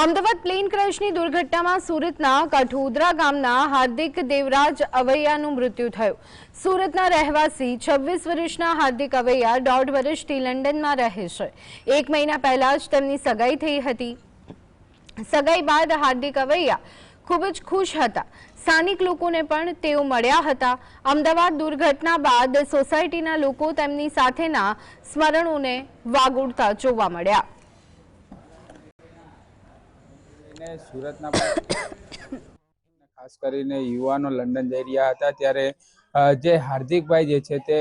Ahmedabad plane ક્રેશની દુર્ઘટનામાં સુરતના કઠોદરા ગામના હાર્દિક દેવરાજ અવૈયાનું મૃત્યુ થયું. સુરતના રહેવાસી છવ્વીસ વર્ષના હાર્દિક અવૈયા દોઢ વર્ષથી લંડનમાં રહે છે. એક મહિના પહેલા જ તેમની સગાઈ થઈ હતી. સગાઈ બાદ હાર્દિક અવૈયા ખૂબ જ ખુશ હતા. સ્થાનિક લોકોને પણ તેઓ મળ્યા હતા. અમદાવાદ દુર્ઘટના બાદ સોસાયટીના લોકો તેમની સાથેના સ્મરણોને વાગોડતા જોવા મળ્યા. અને સુરતના ખાસ કરીને યુવાનો લંડન જઈ રહ્યા હતા ત્યારે જે હાર્દિકભાઈ જે છે તે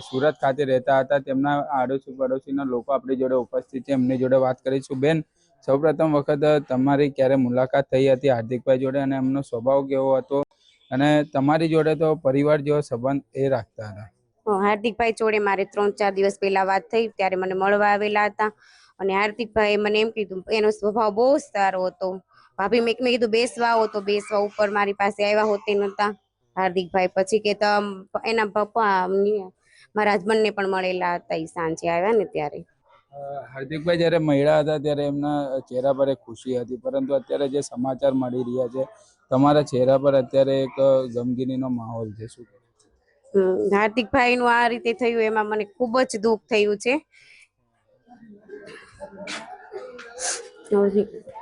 સુરત ખાતે રહેતા હતા, તેમના આડોશી પડોશીના લોકો આપણી જોડે ઉપસ્થિત છે, એમની જોડે વાત કરીશું. બેન, સૌપ્રથમ વખત તમારી ક્યારે મુલાકાત થઈ હતી હાર્દિકભાઈ જોડે અને એમનો સ્વભાવ કેવો હતો? અને તમારી જોડે તો પરિવાર જેવો સંબંધ એ રાખતા હતા. હાર્દિકભાઈ જોડે મારે ત્રણ ચાર દિવસ પહેલા વાત થઈ, ત્યારે મને મળવા આવેલા હતા. અને હાર્દિકભાઈ મને એમ કીધું એનો સ્વભાવ બહુ સારો હતો. ભાભી મેં મેં કીધું બેસવા આવો તો બેસવા ઉપર મારી પાસે આવ્યા હોતે નહોતા. હાર્દિકભાઈ પછી કે એના પપ્પા મારા હસબન્ડને પણ મળેલા હતા એ સાંજે આવ્યા ને ત્યારે. હાર્દિકભાઈ જ્યારે મહિલા હતા ત્યારે એમના ચહેરા પર એક ખુશી હતી પરંતુ અત્યારે જે સમાચાર મળી રહ્યા છે તમારા ચહેરા પર અત્યારે એક ગમગીનીનો માહોલ છે શું કહેશો? હમ, હાર્દિકભાઈ નું આ રીતે થયું એમાં મને ખૂબ જ દુઃખ થયું છે.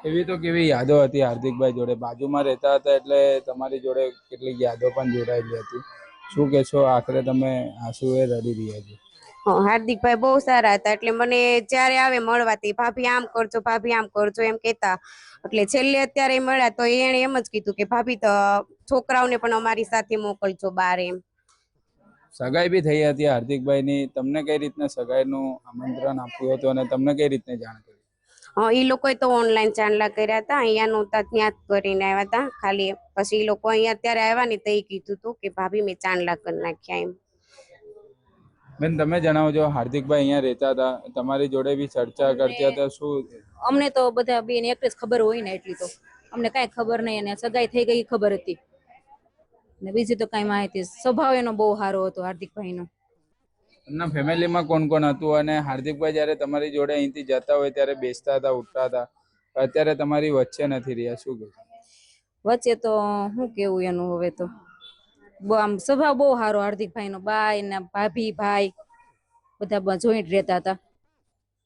એવી તો કેવી યાદો હતી હાર્દિકભાઈ જોડે? બાજુમાં રહેતા હતા એટલે તમારી જોડે કેટલીક યાદો પણ જોડાયેલી હતી. શું કહેશો, આખરે તમે આંસુએ રડી રહ્યા છો? હાર્દિકભાઈ બહુ સારા હતા એટલે મને જ્યારે આવે મળવા તે ભાભી, આમ કરજો, ભાભી, આમ કરજો, એમ કહેતા. એટલે છેલ્લે અત્યારે મળ્યા તો એણે એમ જ કીધું કે, ભાભી, તો છોકરાઓને પણ અમારી સાથે મોકલજો બાર એમ. સગાઈ બી થઈ હતી હાર્દિકભાઈની. તમને કઈ રીતના સગાઈનું આમંત્રણ આપ્યું હતું અને તમને કઈ રીતને જાણ કરી? હા એ લોકોએ તો ઓનલાઈન ચાંદલા કર્યા હતા. અહીંયા નહોતા ત્યાં જ કરીને આવ્યા હતા. ખાલી પછી એ લોકો અહીંયા અત્યારે આવ્યા ને તો એ કીધું હતું કે ભાભી મેં ચાંદલા કરી નાખ્યા એમ. બેન તમે જણાવજો હાર્દિકભાઈ અહીંયા રહેતા હતા. તમારી જોડે બી ચર્ચા કરતા હતા શું? અમને તો બધા બેન એક જ ખબર હોય ને એટલી તો. અમને કાંઈ ખબર નહીં અને સગાઈ થઈ ગઈ ખબર હતી. ને બીજી તો કાંઈ માહિતી સ્વભાવ એનો બહુ સારો હતો હાર્દિકભાઈનો. એમના ફેમિલીમાં કોણ કોણ હતું? અને હાર્દિકભાઈ જ્યારે તમારી જોડે અહીંથી જતા હોય ત્યારે બેસતા હતા ઉઠતા હતા અત્યારે તમારી વચ્ચે નથી રહ્યા. શું કહેશો વચ્ચે તો શું કેવું એનું હવે તો? આમ સ્વભાવ બહુ સારો હાર્દિકભાઈનો. બાય ને ભાભી ભાઈ બધા જોઈન્ટ રહેતા હતા.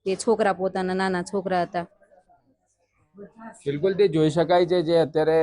એ છોકરા પોતાના નાના છોકરા હતા. બિલકુલ, તે જોઈ શકાય છે જે અત્યારે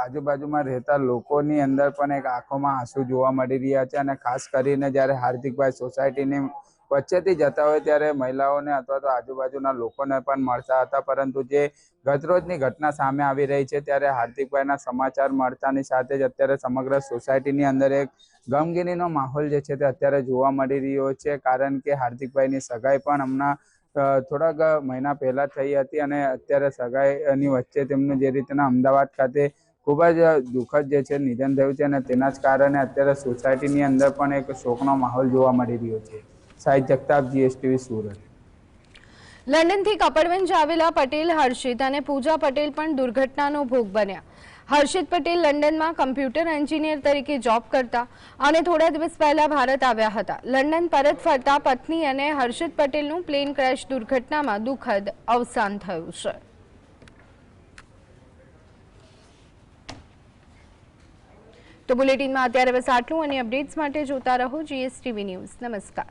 આજુબાજુમાં રહેતા લોકોની અંદર પણ એક આંખોમાં આંસુ જોવા મળી રહ્યા છે અને ખાસ કરીને જ્યારે હાર્દિકભાઈ સોસાયટીની વચ્ચેથી જતા હોય ત્યારે મહિલાઓને અથવા તો આજુબાજુના લોકોને પણ મળતા હતા. પરંતુ જે ગતરોજની ઘટના સામે આવી રહી છે ત્યારે હાર્દિકભાઈના સમાચાર મળતાની સાથે જ અત્યારે સમગ્ર સોસાયટીની અંદર એક ગમગીનીનો માહોલ જે છે તે અત્યારે જોવા મળી રહ્યો છે. કારણ કે હાર્દિકભાઈની સગાઈ પણ હમણાં થોડાક મહિના પહેલા થઈ હતી અને અત્યારે સગાઈની વચ્ચે તેમનું જે રીતના અમદાવાદ ખાતે ખૂબ જ દુઃખદ જે છે નિધન થયું છે અને તેના જ કારણે અત્યારે સોસાયટીની અંદર પણ એક શોકનો માહોલ જોવા મળી રહ્યો છે. સાહિત જગતાપ, જીએસટીવી સુરત. લંડનથી કપડવંજ આવેલા પટેલ હર્ષિત અને પૂજા પટેલ પણ દુર્ઘટનાનો ભોગ બન્યા. હર્ષિત પટેલ લંડનમાં કમ્પ્યુટર એન્જિનિયર તરીકે જોબ કરતા અને થોડા દિવસ પહેલા ભારત આવ્યા હતા. લંડન પરત ફરતા પત્ની અને હર્ષિત પટેલનું પ્લેન ક્રેશ દુર્ઘટનામાં દુઃખદ અવસાન થયું છે. તો બુલેટિનમાં અત્યારે બસ આટલું. અને અપડેટ્સ માટે જોતા રહો જીએસટીવી ન્યૂઝ નમસ્કાર.